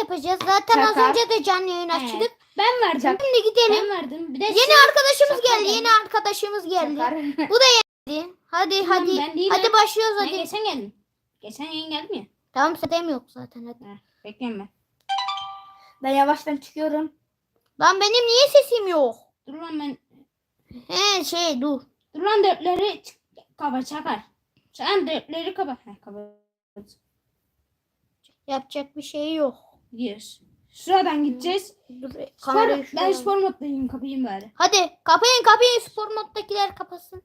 yapacağız. Zaten az Çakar. önce de canlı yayın Evet. açtık. Ben vardım. Şimdi gidelim. Ben vardım. Bir de Yeni arkadaşımız geldi. geldi. Yeni arkadaşımız geldi. Çakar. Hadi. Hadi Tamam, hadi. ben değilim. Hadi başlıyoruz Ben hadi. geçen geldim. Geçen yayın geldim ya. Tamam sedem yok zaten hadi. Bekliyorum ben. Ben yavaştan çıkıyorum. Lan benim niye sesim yok? Dur lan ben. He şey dur. Dur lan dörtleri çık- kaba çakar. Sen dörtleri kaba. Heh, kaba. Yapacak bir şey yok. Gidiyoruz. Şuradan gideceğiz. Dur, Spor, ben spor moddayım kapayım bari. Hadi kapayın kapayın spor moddakiler kapasın.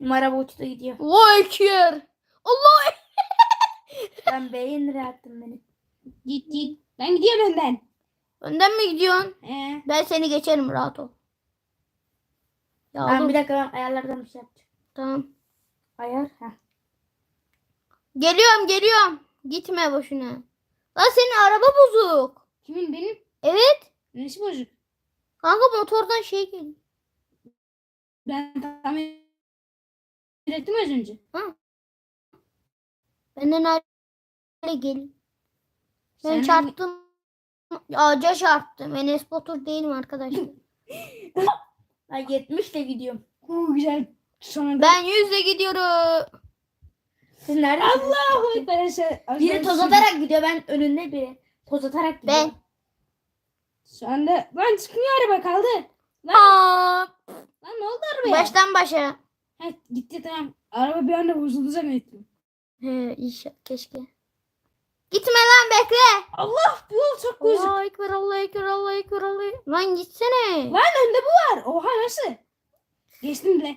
Numara bu uçta gidiyor. Vay kier. Allah Ben beyin attım beni? Git git. Ben gidiyorum önden. önden mi gidiyorsun? Ee, Ben seni geçerim rahat ol. Ya Ben oğlum, bir dakika ben ayarlardan bir şey yapacağım. tamam. Ayar. Heh. Geliyorum geliyorum. Gitme boşuna. Lan senin araba bozuk. kimin benim? Evet. Nesi bozuk? Kanka motordan şey geliyor. Ben tamir ettim az önce. Benden hale gel. Ben Sen- çarptım. Ağaca çarptım. Enes Batur değilim arkadaşlar. Ben 70 ile gidiyorum. Oo, güzel. Sonra ben yüzle gidiyorum. Siz neredesiniz? Allahu Ekber. Sen- Biri toz atarak gidiyor. Ben önünde biri. Toz atarak gidiyor. Ben. Şu anda lan çıkmıyor araba kaldı. Lan, Aa, lan ne oldu arabaya? baştan başa. Ha, gitti tamam. Araba bir anda bozuldu zannettim. He, inşa keşke. Gitme lan bekle. Allah bu yol çok bozuk. Allah ekber Allah ekber Allah ekber Allah ekber. Lan gitsene. Lan önde bu var. Oha nasıl? Geçtim bile.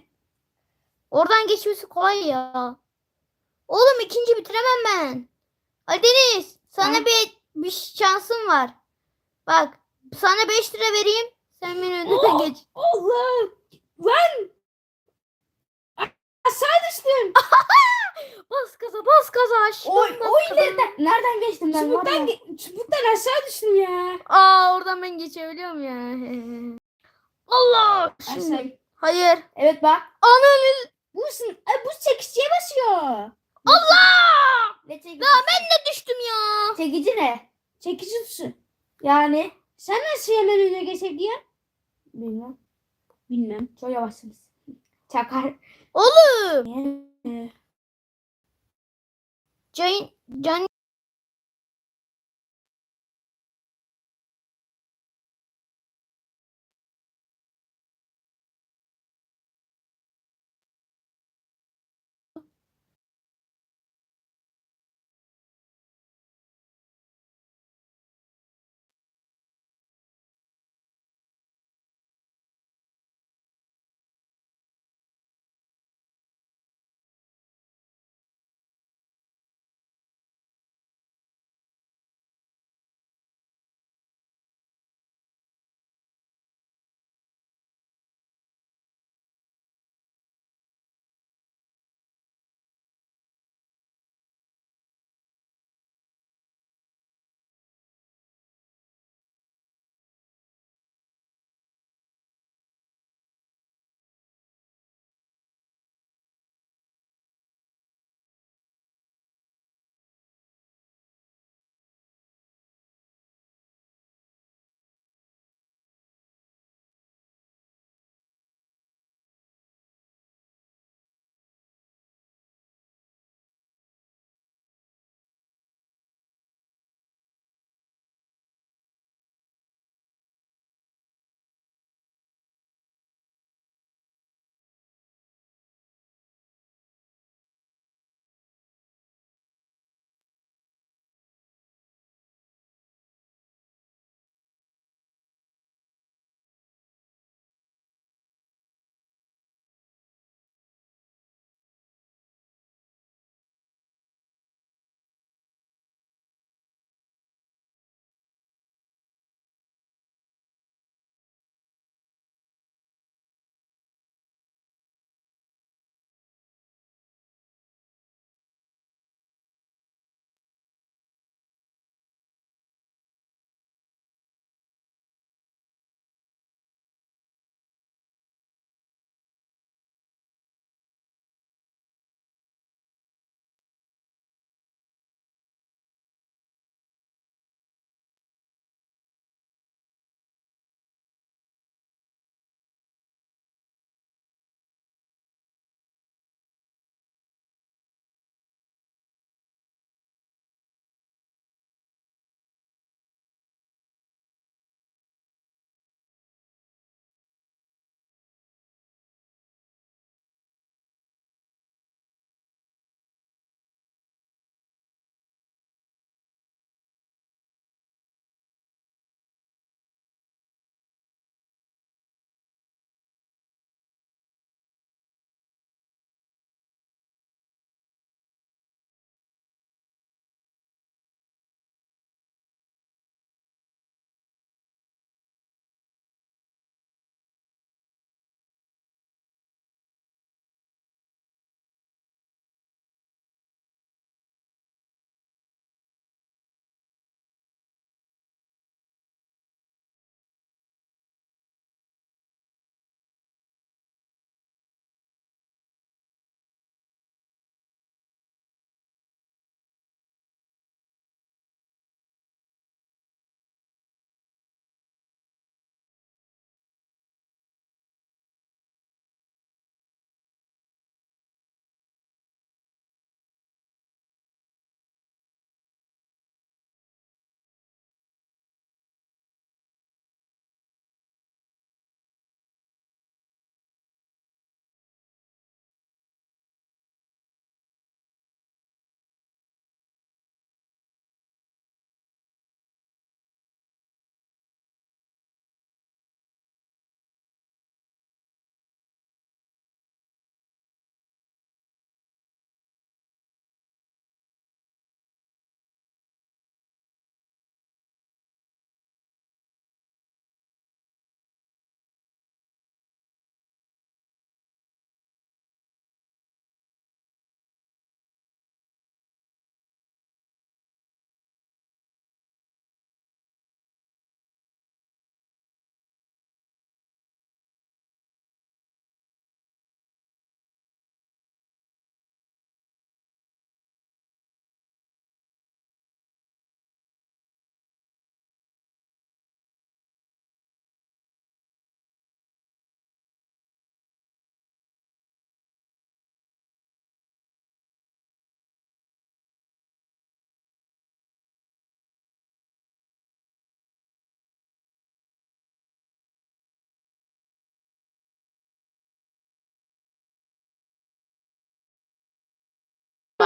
Oradan geçmesi kolay ya. Oğlum ikinci bitiremem ben. Ali Deniz sana Ha? bir, bir şansım var. Bak sana 5 lira vereyim. Sen beni önüne Oo! geç. Allah. Lan. Aşağı düştüm. Bas gaza bas gaza aşkım. Oy, bas o gaza. ileriden. Nereden geçtim ben? Çubuktan, ge- çubuktan aşağı düştüm ya. Aa oradan ben geçebiliyorum ya. Allah. Şimdi. Hayır. Evet bak. Ananı. Bu, Ay, bu çekişçiye basıyor. Allah. Ne çekici? Ya ben de düştüm ya. Çekici ne? Çekici tuşu. Yani. Sen nasıl hemen önüne geçebiliyorsun? Bilmem. Bilmem. Çok yavaşsınız. Çakar. Oğlum. Can, can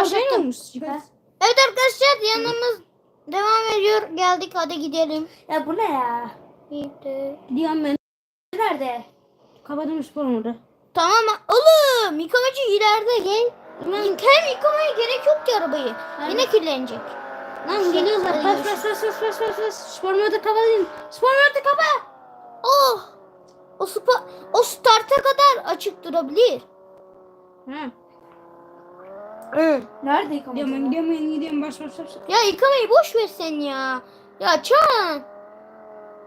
başlattım. olmuş. Evet arkadaşlar yanımız devam ediyor. Geldik hadi gidelim. Ya bu ne ya? Gitti. Gidiyorum ben. Nerede? Kapadım spor modu. Tamam oğlum yıkamacı ileride gel. Hem yıkamaya gerek yok ki arabayı. Yine kirlenecek. Lan geliyorlar. Bas bas bas bas bas bas bas. Spor modu kapatın. Spor modu kapa. Oh! O, spa, o starta kadar açık durabilir. Hı. Nerede yıkamadın? Gidiyorum ben gidiyorum. Baş baş baş. Ya yıkamayı boş ver sen ya. Ya Çağan.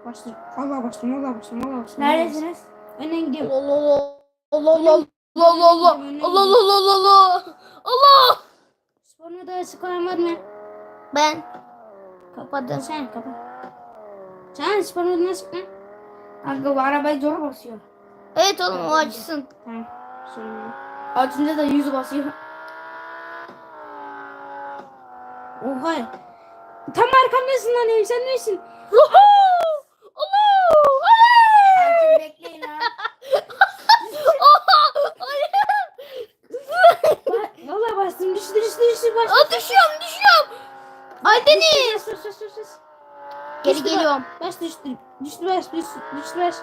Başla. Allah başla. Allah başla. Allah başla. Neredesiniz? Önden gidiyorum. Allah Allah. Allah Allah. Allah Allah. Allah Allah Allah Allah. Allah. Sonra da sıkılamadın mı? Ben. Kapadım. Sen kapat. Sen sporunu nasıl sıktın? Kanka bu arabayı zor basıyor. Evet oğlum o açsın. Tamam. Sonra. Açınca da yüz basıyor. Oha. Tam arkamdasın lan ev sen nesin? Valla bastım düştü düştü düştü bastım. Aa, düşüyorum düşüyorum. Ay Deniz. Bas bas bas bas. Geri Düştü geliyorum. Bas düştü. Düştü bas düştü düştü bas.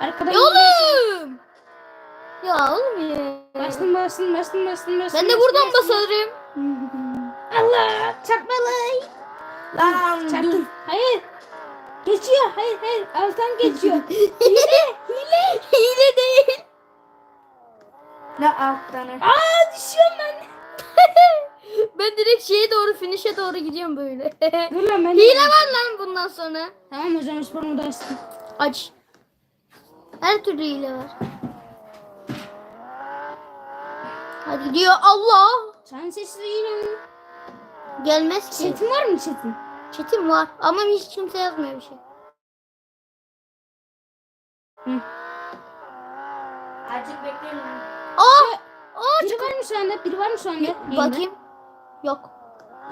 Arkadan Ya oğlum. Ya oğlum ya. Bastım bastım bastım bastım bastım. Ben de bastım, buradan bastım. basarım. Allah çarpmalı. Lan dur. Çarptım. Hayır. Geçiyor. Hayır hayır. Alttan geçiyor. hile. Hile. Hile değil. Ne alttanı? Aa düşüyorum ben. Ben direkt şeye doğru finish'e doğru gidiyorum böyle. Dur lan ben. Hile var lan bundan sonra. Tamam zaman spor modu açtım. Aç. Her türlü hile var. Hadi gidiyor Allah. Sen sesli hile? Gelmez ki. Çetin var mı çetin? Çetim var ama hiç kimse yazmıyor bir şey. Azıcık bekleyin. Aa! Aa Biri var mı şu anda? Biri var mı şu anda? Yayında. Bakayım. Yok.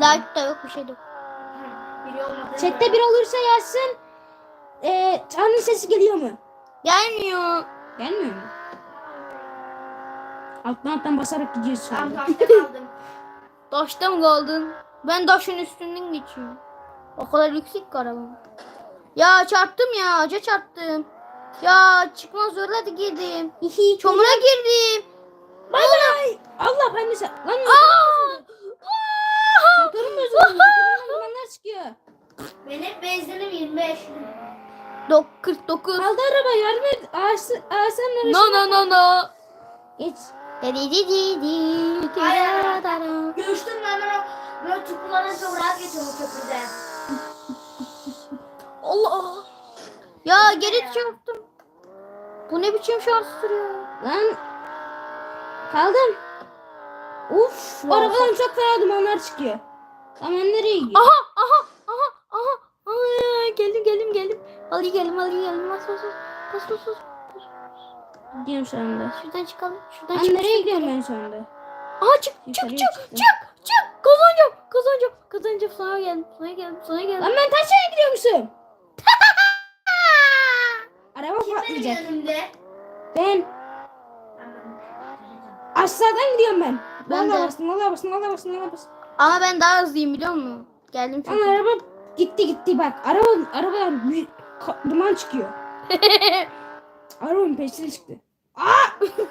Like da yok bir şey de yok. Chatte bir olursa yazsın. Ee, Çağan'ın sesi geliyor mu? Gelmiyor. Gelmiyor mu? Alttan alttan basarak gidiyoruz şu Tam anda. taşta kaldım. Taşta mı kaldın? Ben taşın üstünden geçiyorum. O kadar yüksek ki arabam. Ya çarptım ya. Ağaca çarptım. Ya çıkmaz zorladı girdim. Hihi. Çamura girdim. Bay bay. Allah ben de sen. Lan motorum bozuldu. Motorumdan çıkıyor. Benim benzinim 25. Dok 49. Kaldı araba yardım et. Ağaç, ağaçların No arasına. no no no. Geç. Di di di di di Hayır. Rahat geçiyorum o köprüde. Allah. Ya geri çarptım. Bu ne biçim şanstır ya. Lan. Kaldım. Uf. Ya, Arabadan çok fena dumanlar çıkıyor. Tamam nereye gidiyor? Aha aha aha aha. Aa, geldim geldim geldim. Hadi geldim hadi geldim. Bas bas bas. Bas bas bas. Gidiyorum şu anda. Şuradan çıkalım. Şuradan Ben çık. nereye gidiyorum ben şu anda? Aha çık çık çık çık çık. Kazanacağım kazanacağım. Kazanacağım sana geldim. Sana geldim. Sana geldim. Lan ben taşaya gidiyormuşum. Araba Kim benim patlayacak. yanımda? Ben aşağıdan gidiyorum ben. Ben Valla de. bastım, valla bastım, valla bastım, valla bastım. Ama ben daha hızlıyım biliyor musun? Geldim Ama çünkü. araba gitti gitti bak. Araba arabadan ka- duman çıkıyor. Arabanın peşine çıktı. Aa!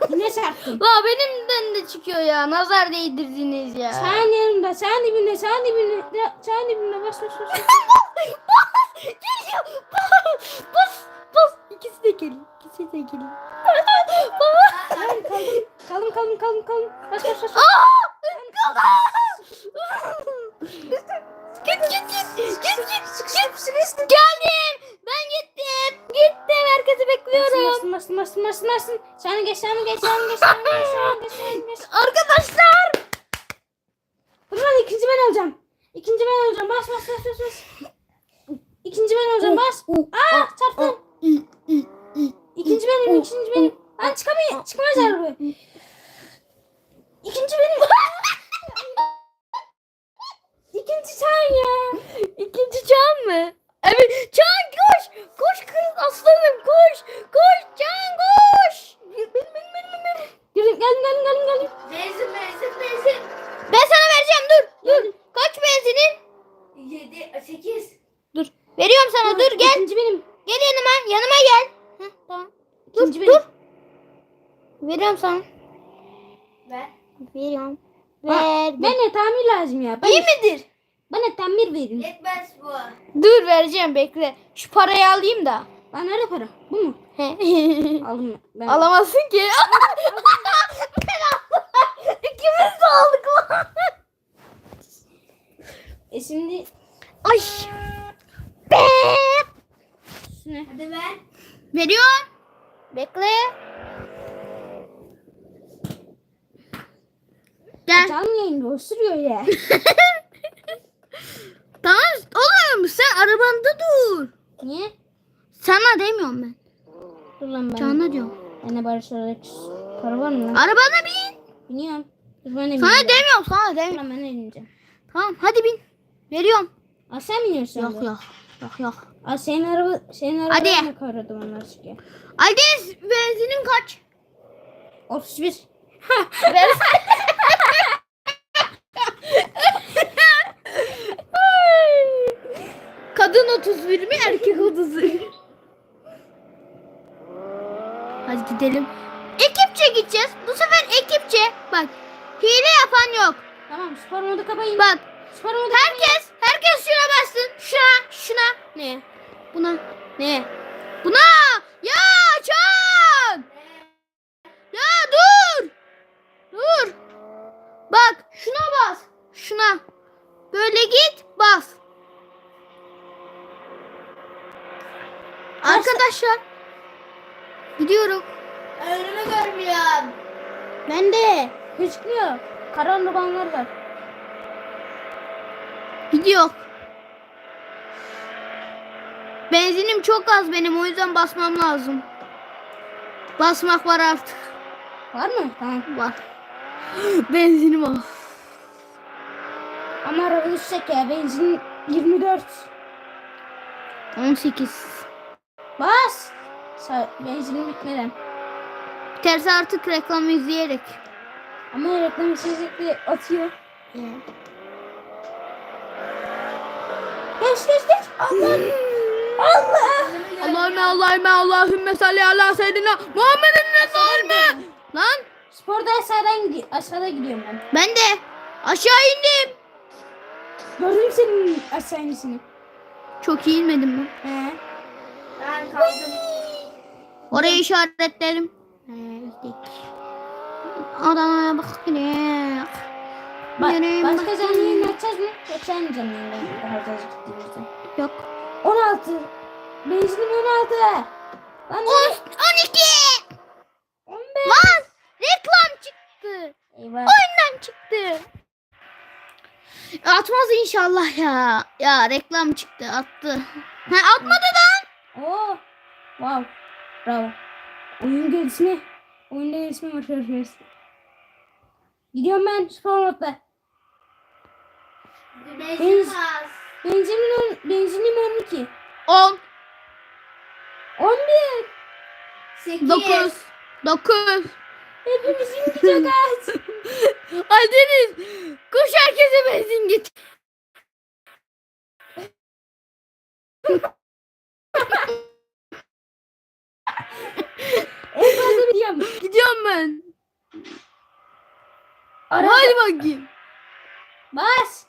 Yine çarptım. La benimden de çıkıyor ya. Nazar değdirdiniz ya. Sen yanımda, sen dibinde, sen dibinde, sen dibinde bas bas bas. bas. Geliyor. Bas bas bas. İkisi de gelin. İkisi de gelin. Lan kaldım, kaldım, kaldım, kaldım, kaldım. Bas bas bas. Git git git. Git git git. Geldim. Ben gittim. Gittim. Herkesi bekliyorum. Bastın, bastın, bastın, bastın, bastın. Sen geç, sen geç, sen geç. Arkadaşlar. Dur lan ikinci ben alacağım. İkinci ben alacağım. Bas bas bas bas bas. İkinci ben alacağım. Bas. Aa çarptım. İkinci benim, ikinci benim. Lan çıkamıyor. Çıkmaz araba. İkinci benim. İkinci sen ya. İkinci Can mı? Evet. Can koş. Koş kız aslanım koş. Koş Can koş. Benim benim benim benim. Gelin gelin gelin gelin gelin. Benzin benzin benzin. Ben sana vereceğim. 7, 8. Dur. Veriyorum sana dur gel. İkinci benim. Gel yanıma. Yanıma gel. Heh, tamam. Dur İkinci dur. benim. Veriyorum sana. Ver. Veriyorum. Verdim. Bana tamir lazım ya. Bana, İyi midir? bana tamir verin. Yetmez bu. Dur vereceğim bekle. Şu parayı alayım da. Bana nerede para? Bu mu? He. Aldım ben. Alamazsın ki. Ben aldım. İkimiz de aldık lan. E şimdi Ay. Be. Hadi ver. Veriyorum. Bekle. Gel. Canlı yayında osuruyor ya. Tamam oğlum sen arabanda dur. Niye? Sana demiyorum ben. Dur lan ben. Canına diyorum. Bana Barış olarak para var mı lan? Arabana bin. Biniyorum. Dur ben de Sana bineceğim. demiyorum sana demiyorum. ben de bineceğim. Tamam hadi bin. Veriyorum. Aa sen biniyorsun. Yok abi. yok. Yok yok. Aa senin araba senin araba Hadi. mı kavradım onlar çıkıyor? Hadi benzinin kaç? 31. Ver. 31 mi erkek 31? Hadi gidelim. Ekipçe gideceğiz. Bu sefer ekipçe. Bak. Hile yapan yok. Tamam spor modu kapayın. Bak. Spor modu Herkes, herkes şuna bassın. Şuna, şuna. Ne? Buna. Ne? Buna. Ya Çak. Ya dur. Dur. Bak şuna bas. Şuna. Böyle git bas. Arkadaşlar. Gidiyorum. Önümü görmüyorum. Ben de. Gözükmüyor. Karan rubanlar var. Gidiyor. Benzinim çok az benim o yüzden basmam lazım. Basmak var artık. Var mı? Tamam. Var. Benzinim az. Ama araba düşecek ya. Benzin 24. 18. Bas. Benzinim bitmeden. Tersi artık reklam izleyerek. Ama reklam içecekleri atıyor. Geç geç geç. Allah. Allah. Allahümme Allahümme Allahümme salli ala seyyidina Muhammedin Resulüne. Lan Sporda aşağıdan gidiyor. Aşağıda gidiyorum ben. ben de aşağı indim. Gördüm senin aşağı inisini. Çok iyi inmedim mi? He. Ben kaldım. Oraya işaretlerim. He, gittik. Adana'ya bak gidiyor. Ba Yürüyün başka canlı yayın açacağız mı? Aynı canlı fazla gittiğimizde. Yok. 16. Benzinim 16. Lan On, ne? 12. 15. Lan reklam çıktı. Eyvah. Oyundan çıktı. Atmaz inşallah ya. Ya reklam çıktı attı. Ha atmadı lan. Oo. Wow. Bravo. Oyun gelişme. Oyunda gelişme var arkadaşlar. Gidiyorum ben spor modda. Benzin az. Benzinim, on, benzinim 12. 10, 11. 8. 9, 9. Hepimizin çok az. Ay Deniz. Koş herkese benzin git. en fazla. Gidiyorum ben. Araba. Hadi bakayım. Bas.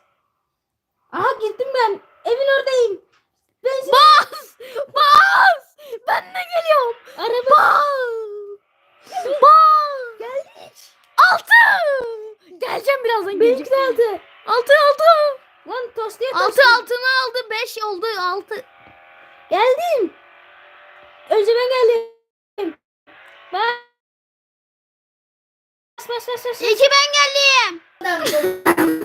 Aha gittim ben. Evin oradayım. Benzin. Bas. Bas. Ben de geliyorum. Araba. Bas. Bas. Geldik. Altı. Geleceğim birazdan Benimki geleceğim. de altı. Altı altı. Lan tostuya Altı tostu. altını aldı. Beş oldu. Altı. Geldim. Önce ben geldim. Bas. Bas bas bas. bas. İki ben geldim.